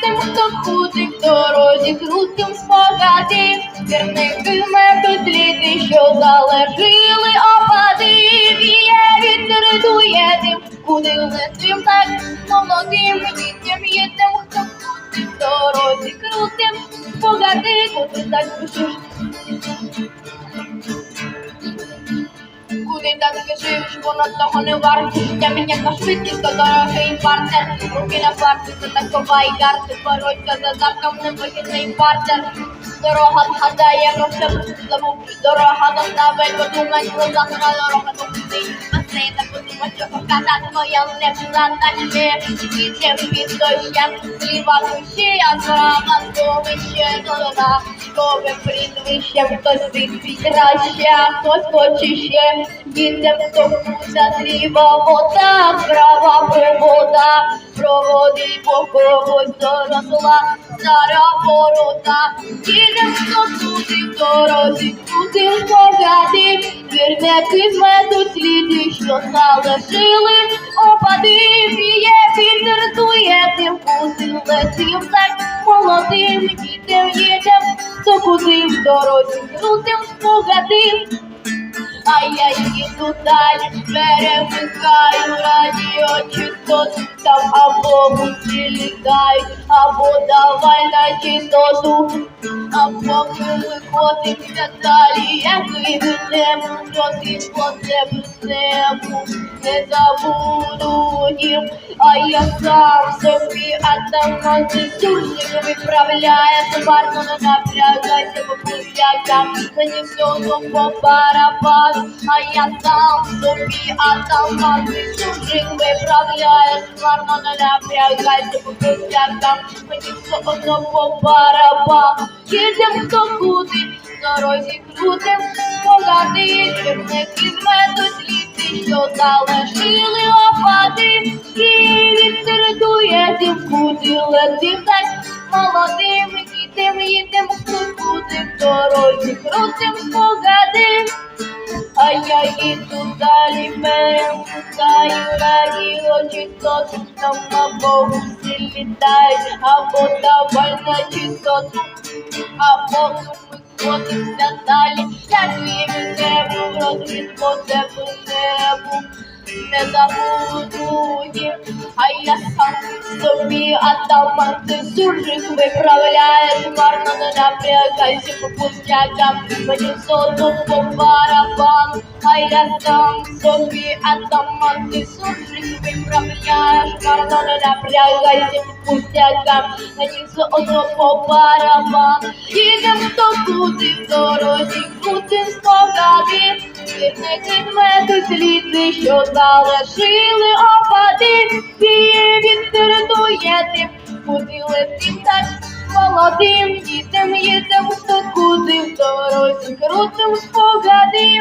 їдем, хто куди в дорозі, крутим спогади, вірники метуть літи, що залежили опади, віє вітер дує дим, куди летим так молодим дітям їдем, хто куди в дорозі, крутим спогади, куди так спішиш. Так що воно того не варте Життя міняка швидкість, то дорогий партер Руки на фарті, це такова і карти бороться за замком, невигідний партер Дорога згадає, все забув Дорога доставить, подумай про завтра Дорога до куди Басей, подумай, що показати Моя не задачі Вітєм під дощем Зліва душі, а справа сховище схове прізвищем Хтось світ краще, хтось хоче ще. Дітям хто куся зліва вода Справа привода Проводи по когось доросла Стара ворота Дітям хто туди в дорозі. Туди спогади. Вірники зметуть сліди, що залишили. Опади Віє вітер дує тим куди летим Так. Молодим дітям їдем То куди в дорозі? Крутим спогади а я їду далі, перемикаю радіо чистоту, там або гусі літають, або давай на чистоту, а поки виходимося далі, як виведемо трохи по тебе небу, не забуду їм, а я сам собі атаманти суржик виправляє, марно не напрягайся, бо пустякам, мені одно по а я сам собі атаманти суржик виправляє, марно не напрягайся, бо пустякам, мені все одно по барабану, їдем хто в дорозі крутим, спогади, вірники зметуть літи, що залишили опади, і вітер дує тим куди летим, так молодим дітям їдем, хто куди в дорозі крутим спогади. А я їду далі, перемикаю радіо чистоту, там або всі літають, або давай на чистоту, або ми ходимося далі, як вірю небу, розвід по тебе небу. Не забуду а я сам собі атаманти суржик виправляє, марно не напрягайся по пустякам, мені одно по барабану, а я сам собі атаманти суржик виправляє, марно не напрягайся по пустякам, мені одно по барабану, їдем хто куди в дорозі, крутим Світники меду сліди, що залишили опади, віє вітер дує тим, куди летим так молодим дітям їдем, хто куди в дорозі, крутим спогади.